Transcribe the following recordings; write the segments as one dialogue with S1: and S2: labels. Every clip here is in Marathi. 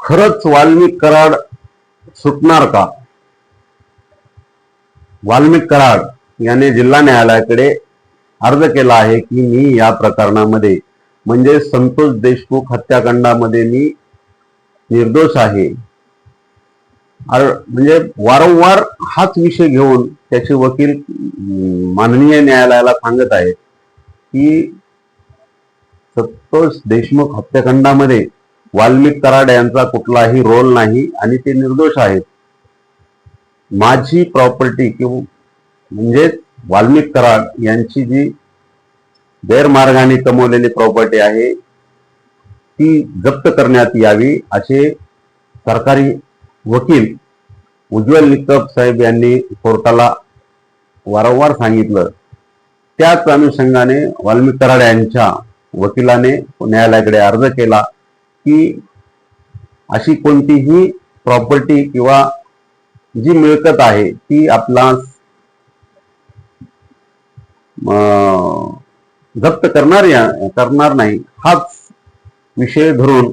S1: खरंच वाल्मिक कराड सुटणार का? वाल्मिक कराड याने जिल्हा न्यायालयाकडे अर्ज केला आहे की मी या प्रकरणामध्ये म्हणजे संतोष देशमुख हत्याकांडामध्ये मी निर्दोष आहे. म्हणजे वारंवार हाच विषय घेऊन त्याचे वकील माननीय न्यायालयाला सांगत आहेत की संतोष देशमुख हत्याकांडामध्ये वाल्मिक कराड यांचा कुठलाही रोल नाही आणि ते निर्दोष आहेत. माझी प्रॉपर्टी किंवा म्हणजे वाल्मिक कराड यांची जी गैरमार्गाने कमवलेली प्रॉपर्टी आहे ती जप्त करण्यात यावी असे सरकारी वकील उज्ज्वल निकप साहेब यांनी कोर्टाला वारंवार सांगितलं. त्याच अनुषंगाने वाल्मिक कराड यांच्या वकिलाने न्यायालयाकडे अर्ज केला. की अशी कोणतीही प्रॉपर्टी किंवा जी मिळकत आहे ती आपला जप्त करणार या करणार नाही हाच विषय धरून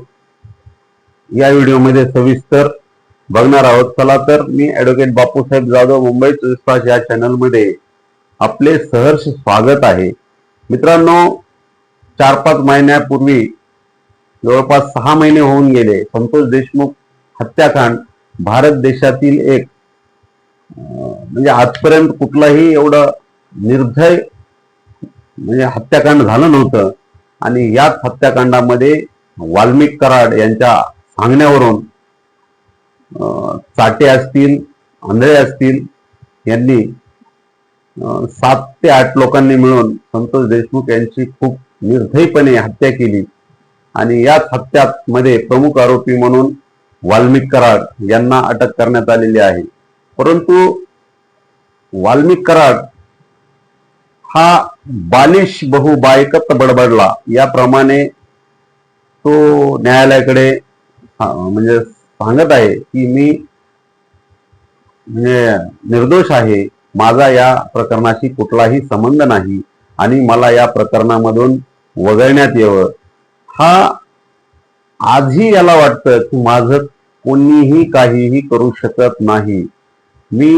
S1: या व्हिडिओमध्ये सविस्तर बघणार आहोत. चला तर मी ऍडव्होकेट बापूसाहेब जाधव मुंबई चोवीस तास या चॅनलमध्ये आपले सहर्ष स्वागत आहे. मित्रांनो चार पाच महिन्यापूर्वी जवळपास सहा महिने होऊन गेले. संतोष देशमुख हत्याकांड भारत देशातील एक म्हणजे आजपर्यंत कुठलाही एवढं निर्भय म्हणजे हत्याकांड झालं नव्हतं. आणि याच हत्याकांडामध्ये वाल्मिक कराड यांच्या सांगण्यावरून चाटे असतील आंधळे असतील यांनी सात ते आठ लोकांनी मिळून संतोष देशमुख यांची खूप निर्भयपणे हत्या केली. आणि याच हत्यामध्ये प्रमुख आरोपी म्हणून वाल्मिक कराड यांना अटक करण्यात आलेली आहे. परंतु वाल्मिक कराड हा बालिश बहु बायकत बडबडला. याप्रमाणे तो न्यायालयाकडे म्हणजे सांगत आहे की मी म्हणजे निर्दोष आहे. माझा या प्रकरणाशी कुठलाही संबंध नाही आणि मला या प्रकरणामधून वगळण्यात यावं. हा आजही याला वाटतं की माझं कोणीही काहीही करू शकत नाही. मी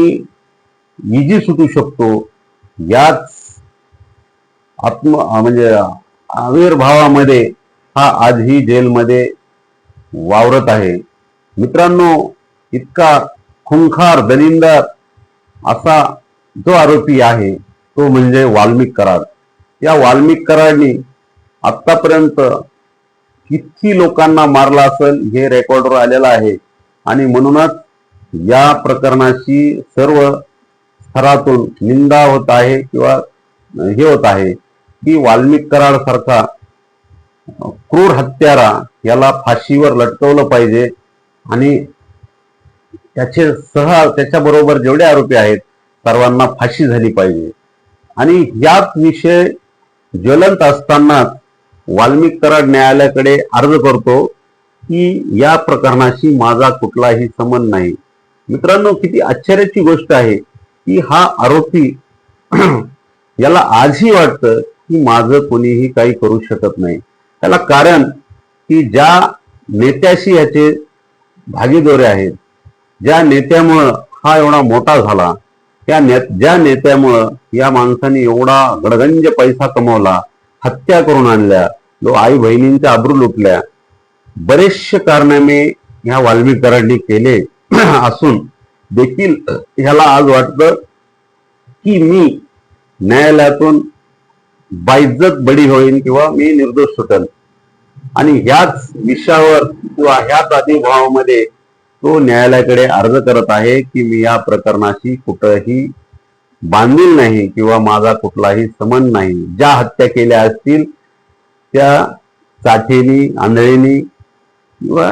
S1: इजी सुटू शकतो. याच आत्म म्हणजे आविर्भावामध्ये हा आजही जेलमध्ये वावरत आहे. मित्रांनो इतका खुंखार दलिंदर असा जो आरोपी आहे तो म्हणजे वाल्मिक कराड. या वाल्मिक कराडनी आतापर्यंत किती लोकांना मारला असेल हे रेकॉर्डवर आलेलं आहे. आणि म्हणूनच या प्रकरणाची सर्व स्तरातून निंदा होत आहे किंवा हे होत आहे की वाल्मिक कराड सारखा क्रूर हत्यारा याला फाशीवर लटकवलं पाहिजे आणि त्याचे सह त्याच्याबरोबर जेवढे आरोपी आहेत सर्वांना फाशी झाली पाहिजे. आणि याच विषय ज्वलंत असतानाच वाल्मिक कराड न्यायालयाकडे अर्ज करतो की या प्रकरणाशी माझा कुठलाही संबंध नाही. मित्रांनो किती आश्चर्याची गोष्ट आहे की हा आरोपी याला आजही वाटतं की माझं कोणीही काही करू शकत नाही. त्याला कारण की ज्या नेत्याशी याचे भागीदोरे आहेत ज्या नेत्यामुळं हा एवढा मोठा झाला त्या ने ज्या नेत्यामुळं या माणसाने एवढा गडगंज पैसा कमवला हत्या करून आणल्या लो आई बहिणींच्या आबरू लुटल्या बरेचसे कारनामे ह्या वाल्मीकरांनी केले असून देखील ह्याला आज वाटतं की मी न्यायालयातून बाइज्जत बडी होईन किंवा मी निर्दोष सुटेन. आणि ह्याच विषयावर किंवा ह्याच आदिभावामध्ये तो न्यायालयाकडे अर्ज करत आहे की मी या प्रकरणाशी कुठंही बांधील नाही किंवा माझा कुठलाही समन नाही. ज्या हत्या केल्या असतील त्या चाठेनी आंधळेनी किंवा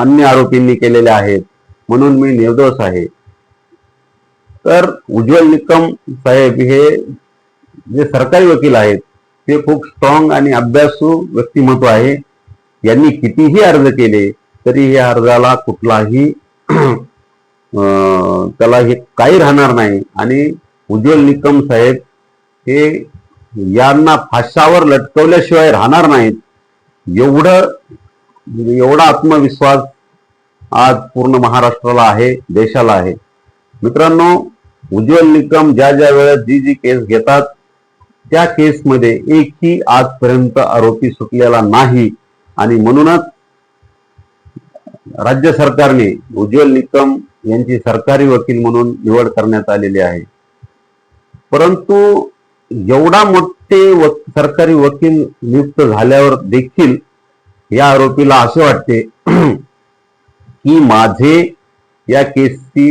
S1: अन्य आरोपींनी केलेल्या आहेत. म्हणून मी निर्दोष आहे. तर उज्ज्वल निकम साहेब हे जे सरकारी वकील आहेत ते खूप स्ट्रॉंग आणि अभ्यासू व्यक्तिमत्व आहे. यांनी कितीही अर्ज केले तरी या अर्जाला कुठलाही अं, त्याला हे काही राहणार नाही. आणि उज्ज्वल निकम साहेब हे यांना फाशावर लटकवल्याशिवाय राहणार नाहीत. एवढं एवढा आत्मविश्वास आज पूर्ण महाराष्ट्राला आहे देशाला आहे. मित्रांनो उज्ज्वल निकम ज्या ज्या वेळेस जी जी केस घेतात त्या केसमध्ये एकही आजपर्यंत आरोपी सुटलेला नाही. आणि म्हणूनच राज्य सरकारने उज्ज्वल निकम यांची सरकारी वकील म्हणून निवड करण्यात आलेली आहे. परंतु एवढा मोठे व- सरकारी वकील नियुक्त झाल्यावर देखील या आरोपीला असे वाटते की माझे या केसची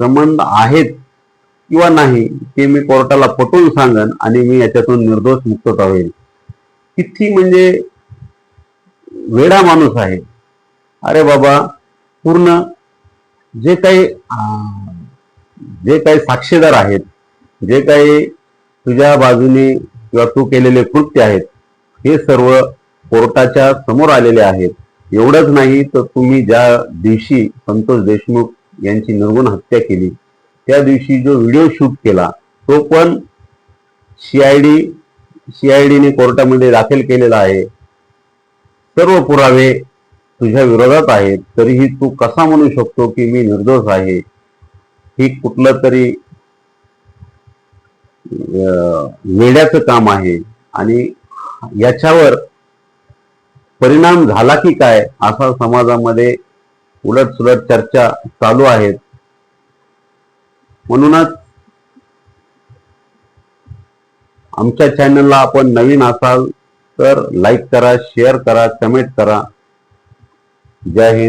S1: संबंध आहेत किंवा नाही ते मी कोर्टाला पटवून सांगन आणि मी याच्यातून निर्दोष मुक्तता होईल. किती म्हणजे वेडा माणूस आहे. अरे बाबा पूर्ण जे काही जे काही साक्षीदार आहेत जे काही तुझ्या बाजूने किंवा तू केलेले कृत्य आहेत हे सर्व कोर्टाच्या समोर आलेले आहेत. एवढंच नाही तर तुम्ही ज्या दिवशी संतोष देशमुख यांची निर्गुण हत्या केली त्या दिवशी जो व्हिडिओ शूट केला तो पण सीआयडी सीआयडीने कोर्टामध्ये दाखल केलेला आहे. सर्व पुरावे तुझ्या विरोधात आहेत तरीही तू कसा म्हणू शकतो की मी निर्दोष आहे? ही कुठलं तरी नेण्याचं वेड्याचं काम आहे. आणि याच्यावर परिणाम झाला की काय असा समाजामध्ये उलट सुलट चर्चा चालू आहेत. म्हणूनच आमच्या चॅनलला आपण नवीन असाल तर लाईक करा शेअर करा कमेंट करा. जय हिंद.